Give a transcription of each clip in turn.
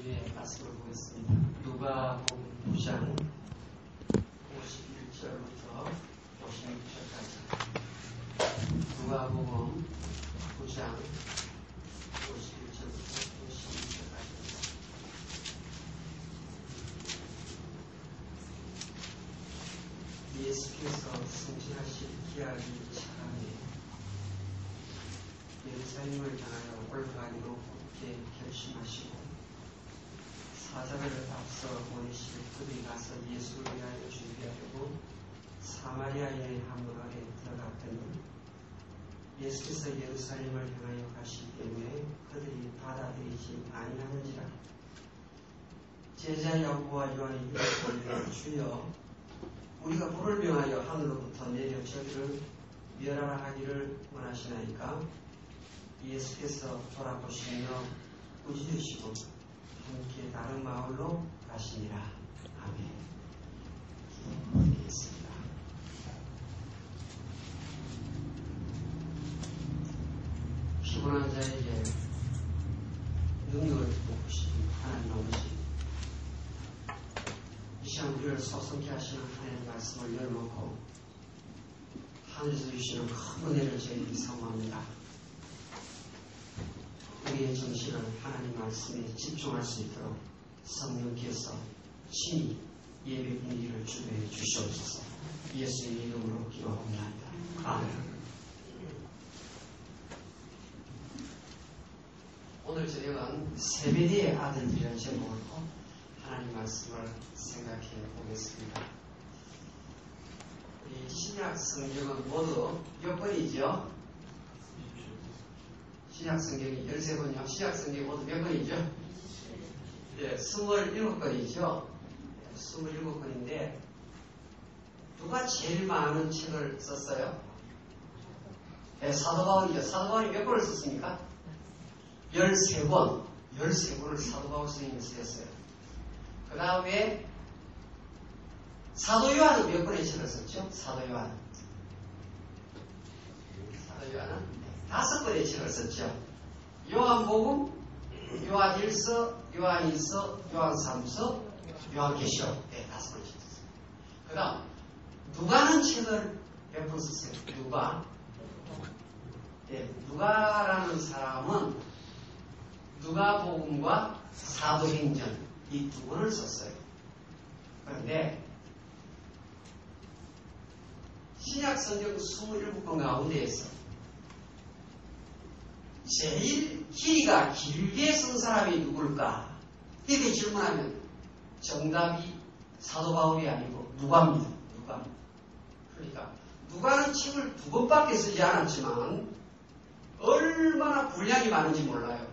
주의 말씀을 보겠습니다. 누가복음 9장 51절부터 56절까지. 누가복음 9장 51절부터 56절까지. 예수께서 승진하실 기약이 차감해 예루살렘을 향하여 올라가기로 굳게 결심하시고 사자를 앞서 보내실 그들이 가서 예수를 위하여 준비하려고 사마리아인의 한마을에 들어갔더니 예수께서 예루살렘을 향하여 가시기 때문에 그들이 받아들이지 아니하는지라. 제자 야고보와 요한이 이르되 주여 우리가 불을 명하여 하늘로부터 내려 저기를 멸하라 하기를 원하시나이까? 예수께서 돌아보시며 꾸짖으시고 함께 다른 마을로 가시니라. 아멘. 기도드리겠습니다. 피곤한 자에게 능력을 베푸시는 하나님 아버지 이 시간 우리를 소성케 하시는 하나님의 말씀을 열어놓고 하늘에서 주시는 큰 은혜를 저희들이 사모합니다. 우리의 정신을 하나님 말씀에 집중할 수 있도록 성령께서 친히 예배 분위기를 주도해 주시옵소서 예수의 이름으로 기도합니다. 아멘. 오늘 저녁은 세베대의 아들들이라는 제목으로 하나님 말씀을 생각해 보겠습니다. 이 신약 성경은 모두 몇 권이죠? 신약 성경이 13권이요. 신약 성경이 모두 몇 권이죠? 예, 27권이죠. 27권인데 누가 제일 많은 책을 썼어요? 네, 사도 바울이죠. 사도 바울이 몇 권을 썼습니까? 13권. 13권을 사도 바울 선생님이 쓰셨어요. 그 다음에 사도 요한은 몇 권의 책을 썼죠? 사도 요한. 사도 요한은 다섯 권의 책을 썼죠. 요한복음, 요한 1서, 요한 2서, 요한 3서, 요한 계시록. 네, 다섯 권의 책을 썼어요. 그 다음, 누가는 책을 몇권 썼어요? 누가? 네, 누가라는 사람은 누가복음과 사도행전 이 두 권을 썼어요. 그런데 신약 성경 27권 가운데에서 제일 길이가 길게 쓴 사람이 누굴까? 이렇게 질문하면 정답이 사도 바울이 아니고 누가입니다. 누가. 그러니까 누가는 책을 두 번밖에 쓰지 않았지만 얼마나 분량이 많은지 몰라요.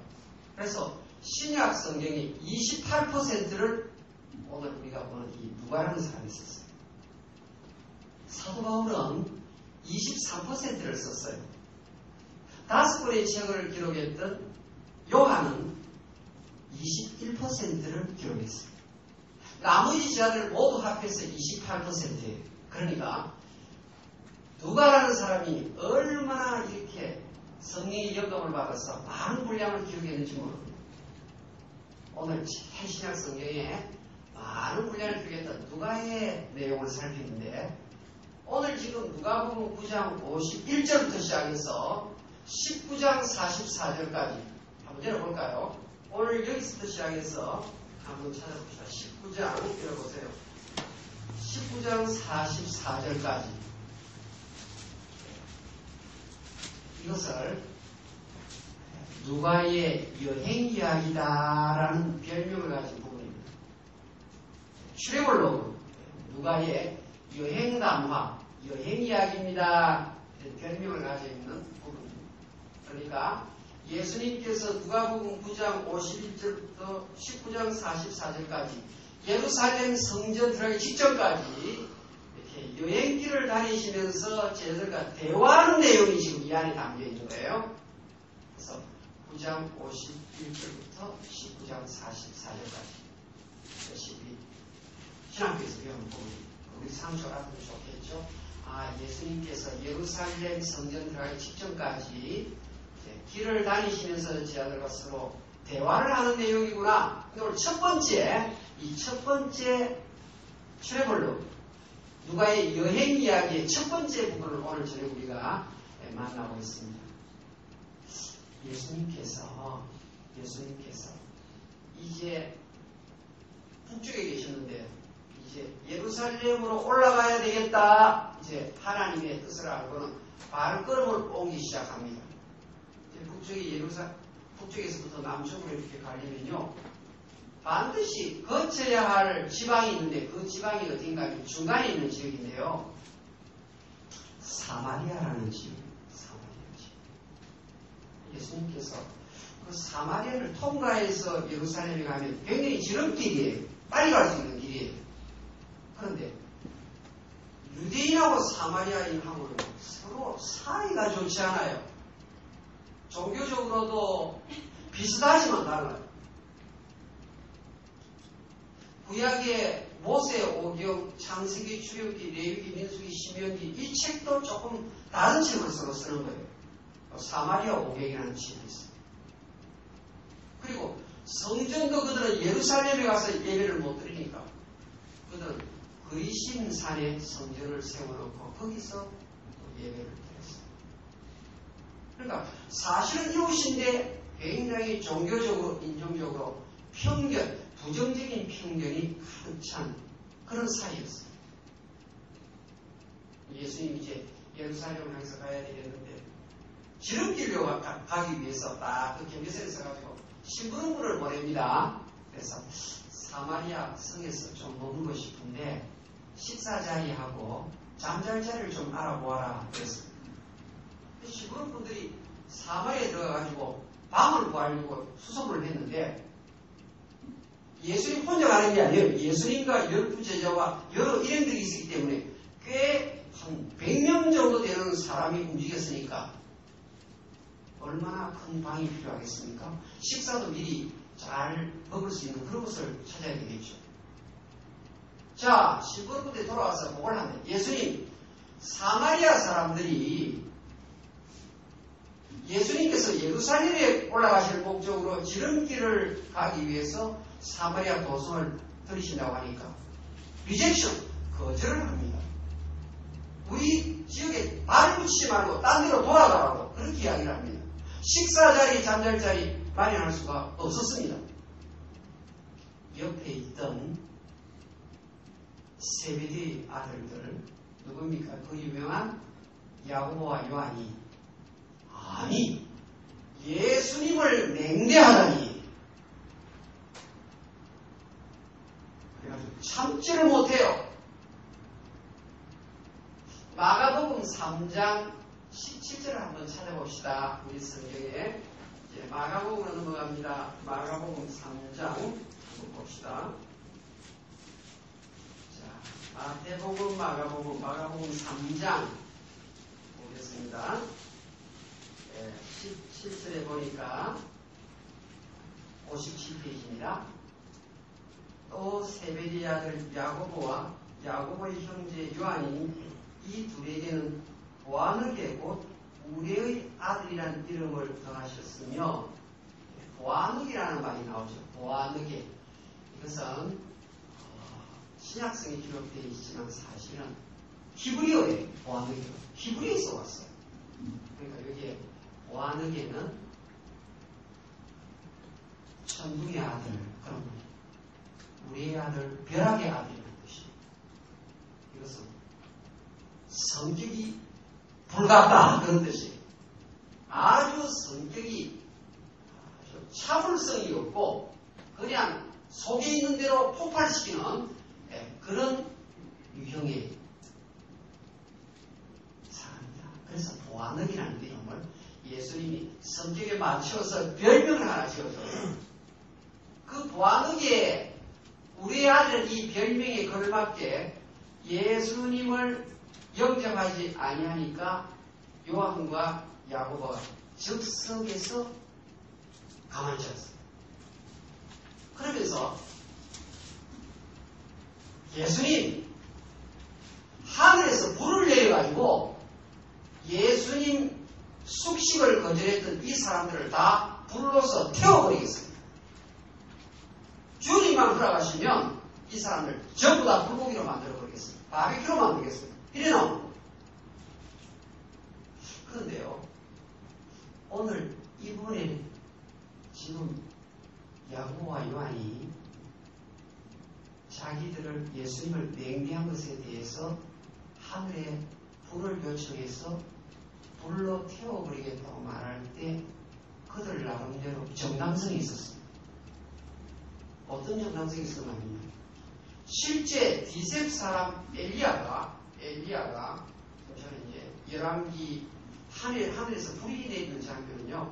그래서 신약 성경의 28%를 오늘 우리가 보는 이 누가라는 사람이 썼어요. 사도 바울은 23%를 썼어요. 다섯 권의 책을 기록했던 요한은 21%를 기록했어요. 나머지 저자들 모두 합해서 28%예요. 그러니까 누가라는 사람이 얼마나 이렇게 성령의 영감을 받아서 많은 분량을 기록했는지 모릅니다. 오늘 해신약 성경에 많은 분량을 기록했던 누가의 내용을 살피는데 오늘 지금 누가복음 9장 51절부터 시작해서 19장 44절까지 한번 열어볼까요? 오늘 여기서부터 시작해서 한번 찾아봅시다. 19장 열어보세요. 19장 44절까지 이것을 누가의 여행 이야기다라는 별명을 가진 부분입니다. 출애벌로 누가의 여행 담화, 여행 이야기입니다. 별명을 가지고 있는. 그러니까 예수님께서 누가복음 9장 51절부터 19장 44절까지 예루살렘 성전 들어가기 직전까지 이렇게 여행길을 다니시면서 제자들과 대화하는 내용이 지금 이 안에 담겨 있는 거예요. 그래서 9장 51절부터 19장 44절까지 이것이 우리 신학교에서 배우는 부분입니다. 우리 상처 같으면 좋겠죠. 아, 예수님께서 예루살렘 성전 들어가기 직전까지 길을 다니시면서 제자들과 서로 대화를 하는 내용이구나. 오늘 첫 번째, 이 첫 번째 트래블로 누가의 여행 이야기의 첫 번째 부분을 오늘 저녁 우리가 만나고 있습니다. 예수님께서 예수님께서 이제 북쪽에 계셨는데 이제 예루살렘으로 올라가야 되겠다. 이제 하나님의 뜻을 알고는 발걸음을 옮기 시작합니다. 북쪽에 예루살 북쪽에서부터 남쪽으로 이렇게 가려면요. 반드시 거쳐야 할 지방이 있는데 그 지방이 어딘가 하면 중간에 있는 지역인데요. 사마리아라는 지역. 사마리아 지역. 예수님께서 그 사마리아를 통과해서 예루살렘에 가면 굉장히 지름길이에요. 빨리 갈 수 있는 길이에요. 그런데 유대인하고 사마리아인하고는 서로 사이가 좋지 않아요. 종교적으로도 비슷하지만 달라요. 구약의 모세, 오경, 창세기, 출애굽기, 레위기, 민수기, 신명기 이 책도 조금 다른 책을 서로 쓰는 거예요. 사마리아 오경이라는 책이 있어요. 그리고 성전도 그들은 예루살렘에 가서 예배를 못 드리니까 그들은 그리신 산에 성전을 세워놓고 거기서 예배를 드렸어요. 그러니까 사실은 이웃인데 굉장히 종교적으로, 인종적으로 편견, 부정적인 편견이 가득 찬 그런 사이였어요. 예수님 이제 예루살렘을 향해서 가야 되겠는데 지름길로 가기 위해서 딱 그 경계선에 서 가지고 신부름부를 보냅니다. 그래서 사마리아 성에서 좀 머물고 싶은데 식사 자리하고 잠잘 자리를 좀 알아보아라 그랬습니다. 신부름분들이 사마리아에 들어가가지고 방을 구하려고 수송을 했는데 예수님 혼자 가는 게 아니에요. 예수님과 열두 제자와 여러 일행들이 있기 때문에 꽤 한 100명 정도 되는 사람이 움직였으니까 얼마나 큰 방이 필요하겠습니까? 식사도 미리 잘 먹을 수 있는 그런 곳을 찾아야 되겠죠. 자, 15분에 돌아와서 뭘 하냐. 예수님, 사마리아 사람들이 예수님께서 예루살렘에 올라가실 목적으로 지름길을 가기 위해서 사마리아 도성을 들이신다고 하니까 리젝션, 거절을 합니다. 우리 지역에 발 붙이지 말고 딴 데로 돌아가라고 그렇게 이야기를 합니다. 식사 자리, 잠잘 자리 마련할 수가 없었습니다. 옆에 있던 세베디 아들들 누굽니까? 그 유명한 야고보와 요한이 아니 예수님을 맹대하다니 그래가지고 참지를 못해요. 마가복음 3장 17절을 한번 찾아봅시다. 우리 성경에 이제 마가복음으로 넘어갑니다. 마가복음 3장 한번 봅시다. 자, 마태복음, 마가복음, 마가복음 3장 보겠습니다. 네, 17절에 보니까 57페이지입니다. 또 세베리 아들 야고보와 야고보의 형제 요한이 이 둘에게는 보아느게 곧 우레의 아들이라는 이름을 더하셨으며 보아느기라는 말이 나오죠. 보아느게 이것은 어, 신약성에 기록되어 있지만 사실은 히브리어에 보아느게가 히브리에서 왔어요. 그러니까 여기에 보아느게는 천둥의 아들 그런 거 우리의 아들 벼락의 아들이라는 뜻이에요. 이것은 성격이 불같다 그런 뜻이에요. 아주 성격이 참을성이 없고 그냥 속에 있는 대로 폭발시키는 예, 그런 유형의 사람입니다. 그래서 이름을 예수님이 성격에 맞춰서 별명을 하나 지어줘요. 그 보아능에 우리 아들 이 별명에 걸맞게 예수님을 영접하지 아니하니까 요한과 야고보가 즉석에서 가만히 있었어요. 그러면서 예수님 하늘에서 불을 내려가지고 예수님 숙식을 거절했던 이 사람들을 다 불로서 태워버리겠습니다. 성령님만 허락하시면 이 사람을 전부 다 불고기로 만들어 버리겠습니다. 바비큐로 만들겠습니다. 이래 나옵니다. 그런데요, 오늘 이분의 지금 야고와 요한이 자기들을 예수님을 맹비한 것에 대해서 하늘에 불을 요청해서 불로 태워버리겠다고 말할 때 그들 나름대로 정당성이 있었습니다. 어떤 정당성이 있었냐면 실제 디셉 사람 엘리야가 엘리야가 저는 이제 열왕기 하늘 하늘에서 불이 내리는 장면은요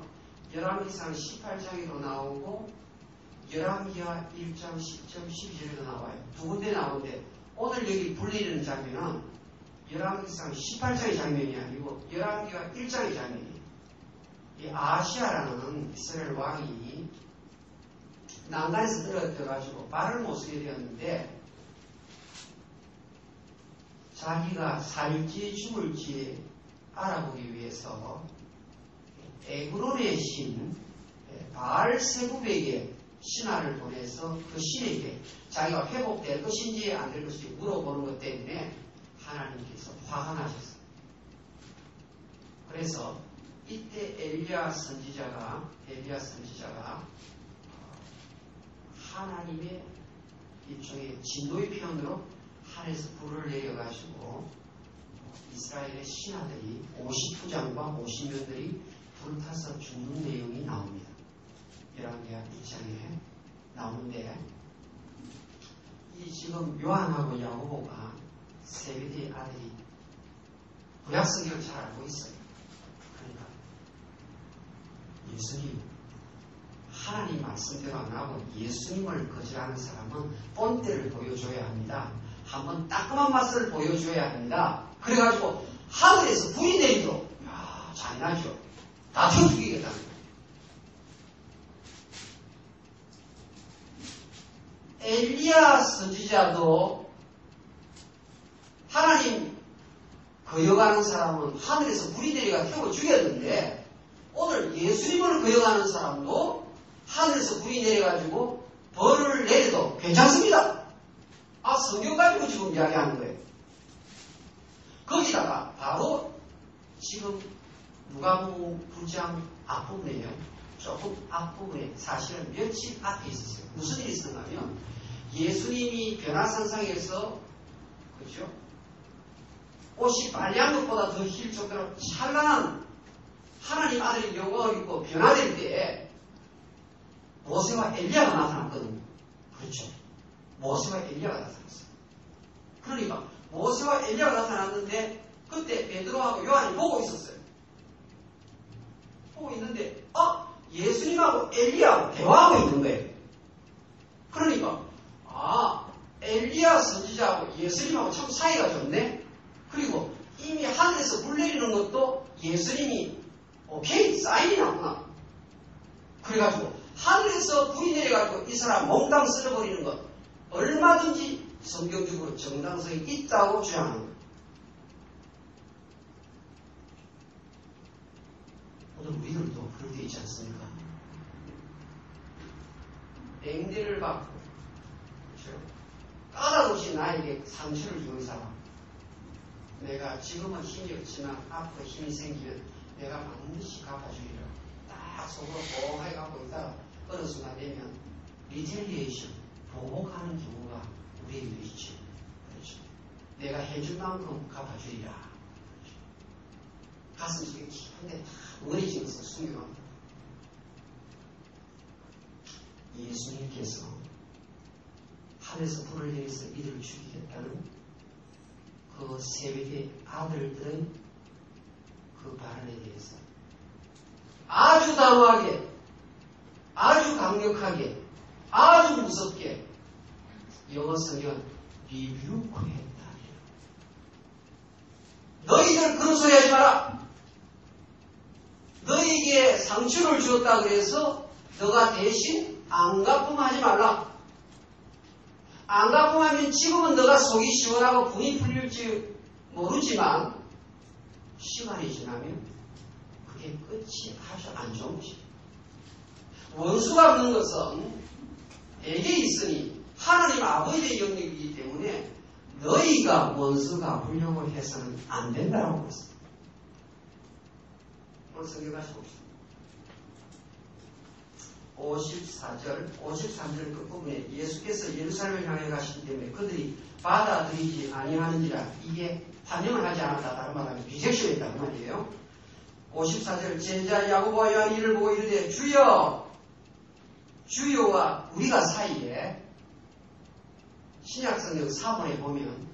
열왕기상 18장에도 나오고 열왕기하 1장 10장 12절에도 나와요. 두 군데 나오는데 오늘 여기 불 내리는 장면은 열왕기상 18장의 장면이 아니고 열왕기하 1장의 장면이에요. 이 아시아라는 이스라엘 왕이 난간에서 떨어져가지고 발을 못 쓰게 되었는데 자기가 살지 죽을지 알아보기 위해서 에그론의 신 바알세굽에게 신하를 보내서 그 신에게 자기가 회복될 것인지 안 될 것인지 물어보는 것 때문에 하나님께서 화가 나셨어요. 그래서 이때 엘리야 선지자가 엘리야 선지자가 하나님의 일종의 진도의 표현으로 하늘에서 불을 내려가지고 이스라엘의 신하들이 50부장과 50명들이 불타서 죽는 내용이 나옵니다. 11개와 1장에 나오는데 이 지금 요한하고 야고보가 세베대의 아들이 구약 성경을 잘 알고 있어요. 그러니까 예수님 하나님 말씀대로 안 하고 예수님을 거절하는 사람은 본때를 보여줘야 합니다. 한번 따끔한 맛을 보여줘야 합니다. 그래가지고 하늘에서 불이 내리도록 야 잔인하죠. 다 태워 죽이겠다는 거예요. 엘리야 선지자도 하나님 거역하는 사람은 하늘에서 불이 내려가 태워 죽였는데 오늘 예수님을 거역하는 사람도 하늘에서 불이 내려가지고 벌을 내려도 괜찮습니다. 아 성경 가지고 지금 이야기하는 거예요. 거기다가 바로 지금 누가복음 9장 앞부분에요. 조금 앞부분에 사실은 며칠 앞에 있었어요. 무슨 일이 있었냐면 예수님이 변화산상에서 그렇죠? 옷이 빨리한 것보다 더힐 정도로 찬란한 하나님 아들의 영광을 입고 변화될 때 모세와 엘리야가 나타났거든요. 그렇죠. 모세와 엘리야가 나타났어요. 그러니까 모세와 엘리야가 나타났는데 그때 베드로하고 요한이 보고 있었어요. 보고 있는데 어? 예수님하고 엘리야하고 대화하고 있는 거예요. 그러니까 아 엘리야 선지자하고 예수님하고 참 사이가 좋네. 그리고 이미 하늘에서 불 내리는 것도 예수님이 오케이 사인이 났구나. 그래가지고 하늘에서 불이 내려가지고 이 사람 몽땅 쓸어버리는 것 얼마든지 성경적으로 정당성이 있다고 주장하는 거예요. 오늘 우리들도 그런 게 있지 않습니까? 앵대를 받고 그렇죠? 까다롭이 나에게 상처를 주는 사람 내가 지금은 힘이 없지만 앞으로 힘이 생기면 내가 반드시 갚아주리라 딱 속으로 뽕하게 갖고 있다가 어느 순간 되면 리텔리에이션 보복하는 경우가 우리에게도 있죠. 그렇죠. 내가 해줄 만큼 갚아주리라. 그렇죠. 가슴 속에 깊은데 다 머리지면서 숨겨놓니다 예수님께서 하늘에서 불을 내려서 이들을 죽이겠다는 그 세력의 아들들의 그 발언에 대해서 아주 단호하게, 아주 강력하게, 아주 무섭게 영어 성경은 리뷰크했다. 너희들 그런 소리 하지 마라. 너희에게 상처를 주었다 그래서 너가 대신 안 갚음하지 말라. 안갚음하면 지금은 너가 속이 시원하고 분이 풀릴지 모르지만 시간이 지나면 그게 끝이 아주 안 좋은 것입니다. 원수가 없는 것은 내게 있으니 하나님 아버지의 영역이기 때문에 너희가 원수가 훌려고 해서는 안 된다고 했습니다. 오늘 성경 다시 봅시다. 54절, 53절 끝부분에 예수께서 예루살렘을 향해 가시기 때문에 그들이 받아들이지 아니하는지라 이게 환영을 하지 않았다. 다른 말하면 비색시했다. 그 말이에요. 54절 제자 야고보와 요한이 이를 보고 이르되 주여 주여와 우리가 사이에 신약성경 4번에 보면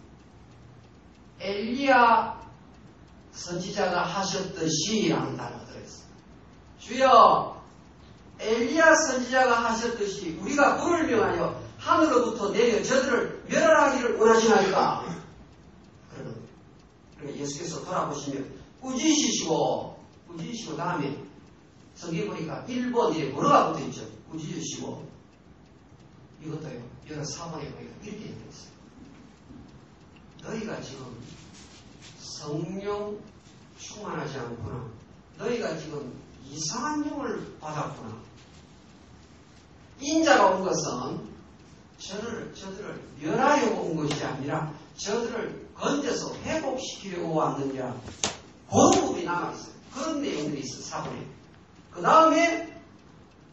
엘리야 선지자가 하셨듯이 라는 단어가 들어있어요. 주여 엘리야 선지자가 하셨듯이 우리가 불을 명하여 하늘로부터 내려 저들을 멸하기를 원하시나이까? 그러니까 예수께서 돌아보시면 꾸짖으시고 꾸짖으시고 다음에 성경 보니까 1번에 뭐가 붙어 있죠? 꾸짖으시고 이것도요. 여러 사번에 보니까 이렇게 되어 있어요. 너희가 지금 성령 충만하지 않구나. 너희가 지금 이상한 영을 받았구나. 인자가 온 것은 저들을, 저들을 멸하려고 온 것이 아니라 저들을 건져서 회복시키려고 왔느냐. 그런 부분이 남아있어요. 그런 내용들이 있어요, 사본에. 그 다음에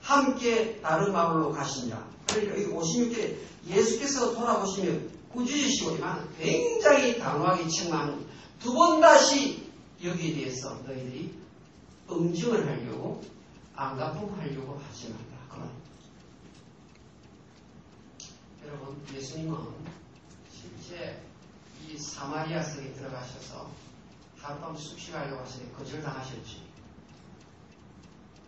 함께 다른 마을로 가시냐. 그러니까 여기 56절에 예수께서 돌아보시면 꾸짖으시고지만 굉장히 당황하게 책망하는 두번 다시 여기에 대해서 너희들이 응징을 하려고 안가품하려고 하지 말라. 그만. 여러분 예수님은 실제 이 사마리아 성에 들어가셔서 하룻밤 숙식하려고 하시니 거절당하셨지.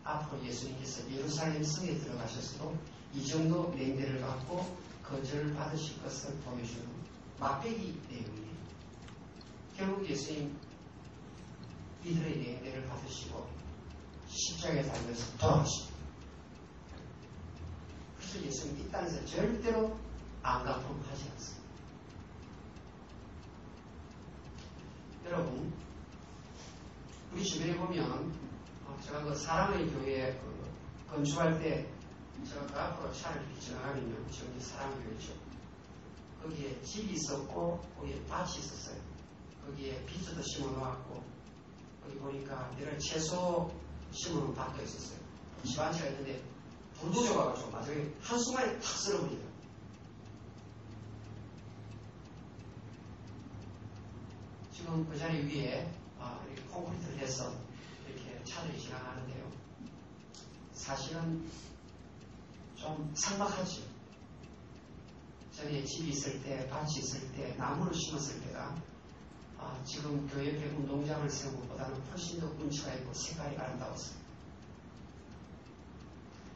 앞으로 예수님께서 예루살렘 성에 들어가셔서도 이 정도 냉대를 갖고 거절받으실 것을 보여주는 막배기 내용이에요. 결국 예수님 이들의 냉대를 받으시고 십자가에 달려서 돌아오십니다. 그래서 예수님 이 땅에서 절대로 안가품하지 않습니다. 여러분, 우리 주변에 보면 어, 제가 그 사랑의 교회 그 건축할 때 제가 그 앞으로 차를 지나가면요. 저기 사랑교회죠. 거기에 집이 있었고 거기에 밭이 있었어요. 거기에 비즈도 심어놓았고 거기 보니까 내가 채소 심어놓은 밭도 있었어요. 집안치가 있는데 불도 져가지고 나중에 한순간에 탁 쓸어버리더라고요. 지금 그 자리 위에 아, 이렇게 콘크리트를 해서 이렇게 차들이 지나가는데요. 사실은 좀 삭막하죠. 전에 집이 있을 때, 밭이 있을 때, 나무를 심었을 때가 아, 지금 교회 옆에 운동장을 세운 것보다는 훨씬 더 운치가 있고 색깔이 아름다웠어요.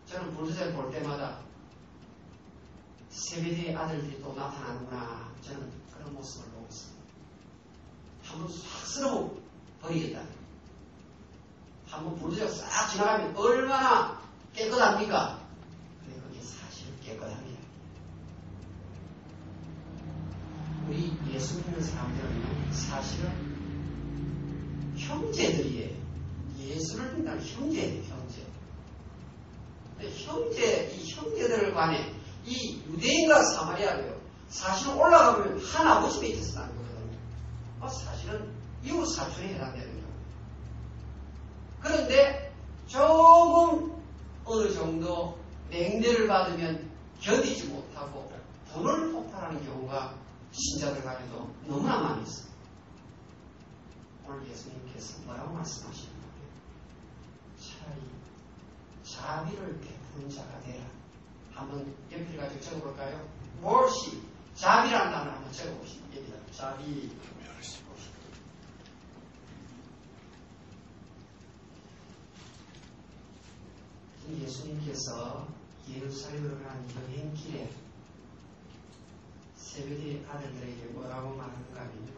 저는 불도저를 볼 때마다 세배대의 아들들이 또 나타나는구나. 저는 그런 모습을 보고 있습니다. 한번 싹 쓸어 버리겠다. 한번 불도저 싹 지나가면 얼마나 깨끗합니까? 깨끗합니다. 우리 예수 믿는 사람들은 사실은 형제들이에요. 예수를 믿는 형제예요, 형제. 형제, 이 형제들 간에 이 유대인과 사마리아가요. 사실은 올라가면 한 아버지 밑에서 나는 거거든요. 어, 사실은 이웃 사촌에 거예요. 그런데 조금 어느 정도 냉대를 받으면 견디지 못하고 분을 폭발하는 경우가 신자들 간에도 너무나 많이 있어요. 오늘 예수님께서 뭐라고 말씀하시는 거예요? 차라리 자비를 베푸는 자가 되라. 한번 옆에 가지고 적어볼까요? 무엇이 자비라는 단어를 한번 적어보시죠. 여기다 자비. 예수님께서 예루살렘으로 가는 여행 길에 세베대 아들들에게 뭐라고 말하는가 하면요.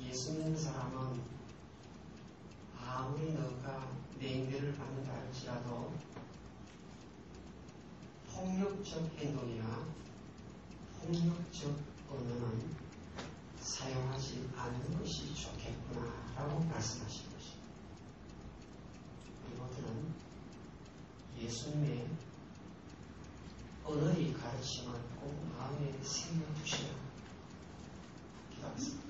예수 믿는 사람은 아무리 너가 냉대를 받는다 할지라도 폭력적 행동이나 폭력적 언어는 사용하지 않는 것이 좋겠구나 라고 말씀하십니다. 예수님의 언어의 가르침을 꼭 마음에 새겨두시라 기도하겠습니다.